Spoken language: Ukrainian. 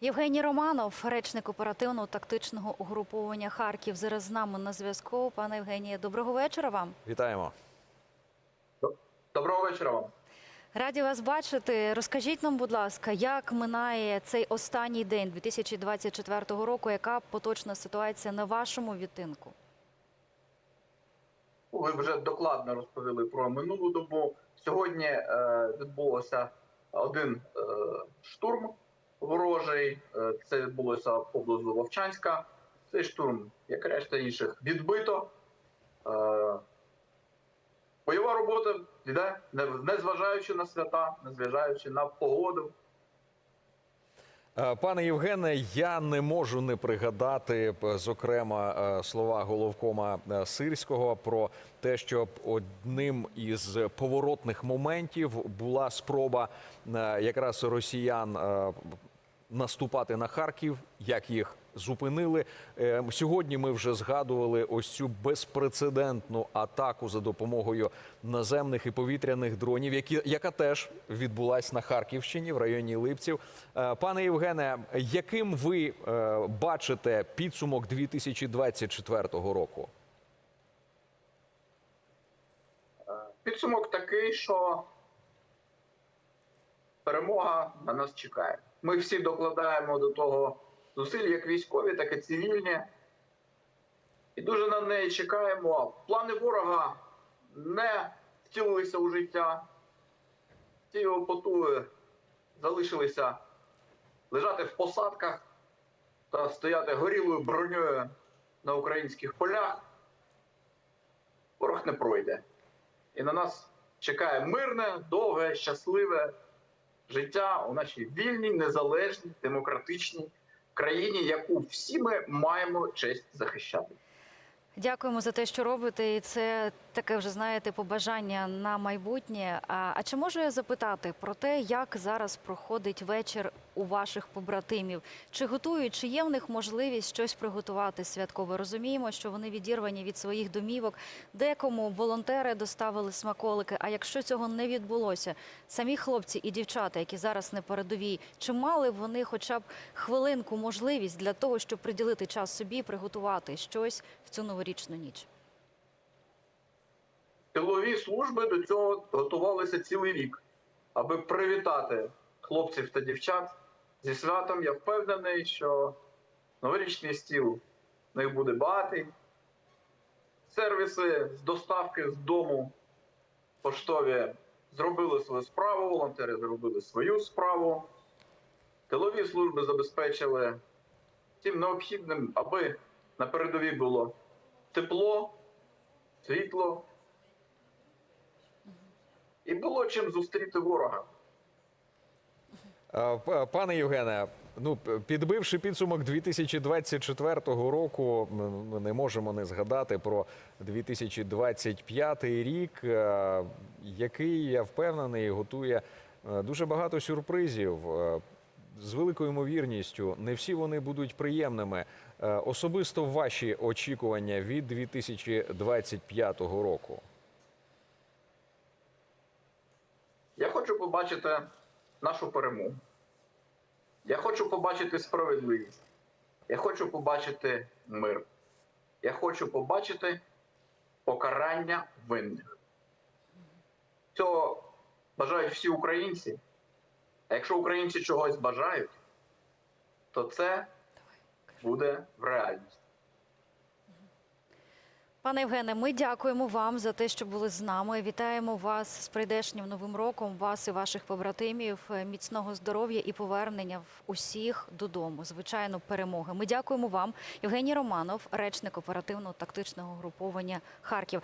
Євгеній Романов, речник оперативного тактичного угруповання Харків, зараз з нами на зв'язку. Пане Євгенія, доброго вечора вам. Вітаємо. Доброго вечора вам. Раді вас бачити. Розкажіть нам, будь ласка, як минає цей останній день 2024 року? Яка поточна ситуація на вашому відтинку? Ви вже докладно розповіли про минулу добу. Сьогодні е, відбулося один е, штурм ворожий. Е, це відбулося поблизу Вовчанська. Цей штурм, як решта інших, відбито. Е, бойова робота йде, незважаючи на свята, незважаючи на погоду. Е, Пане Євгене, я не можу не пригадати, зокрема, слова головкома Сирського про те, що одним із поворотних моментів була спроба якраз росіян наступати на Харків, як їх зупинили. Е, Сьогодні ми вже згадували ось цю безпрецедентну атаку за допомогою наземних і повітряних дронів, які, яка теж відбулась на Харківщині в районі Липців. Е, Пане Євгене, яким ви е, бачите підсумок 2024 року? Підсумок такий, що перемога на нас чекає. Ми всі докладаємо до того зусиль, як військові, так і цивільні. І дуже на неї чекаємо. Плани ворога не втілилися у життя. Ті його потуги залишилися лежати в посадках та стояти горілою броньою на українських полях. Ворог не пройде. І на нас чекає мирне, довге, щасливе життя у нашій вільній, незалежній, демократичній країні, яку всі ми маємо честь захищати. Дякуємо за те, що робите, і це таке вже знаєте побажання на майбутнє. А, а чи можу я запитати про те, як зараз проходить вечір у ваших побратимів? Чи готують, чи є в них можливість щось приготувати святкове? Розуміємо, що вони відірвані від своїх домівок. Декому волонтери доставили смаколики. А якщо цього не відбулося, самі хлопці і дівчата, які зараз на передовій, чи мали вони хоча б хвилинку можливість для того, щоб приділити час собі, приготувати щось в цю новорічну ніч? Тилові служби до цього готувалися цілий рік, аби привітати хлопців та дівчат зі святом. Я впевнений, що новорічний стіл в них буде багатий. Сервіси з доставки з дому поштові зробили свою справу, волонтери зробили свою справу. Тилові служби забезпечили тим необхідним, аби на передовій було тепло, світло. І було чим зустріти ворога. Е, Пане Євгене, ну підбивши підсумок 2024 року, ми не можемо не згадати про 2025 рік, е, який я впевнений готує е, дуже багато сюрпризів. З великою ймовірністю, не всі вони будуть приємними. Особисто ваші очікування від 2025 року. Я хочу побачити нашу перемогу. Я хочу побачити справедливість. Я хочу побачити мир. Я хочу побачити покарання винних. Цього бажають всі українці. А якщо українці чогось бажають, то це буде в реальності. Пане Євгене, ми дякуємо вам за те, що були з нами. Вітаємо вас з прийдешнім новим роком, вас і ваших побратимів. Е, Міцного здоров'я і повернення в усіх додому. Звичайно, перемоги. Ми дякуємо вам, Євгеній Романов, речник оперативно-тактичного груповання Харків.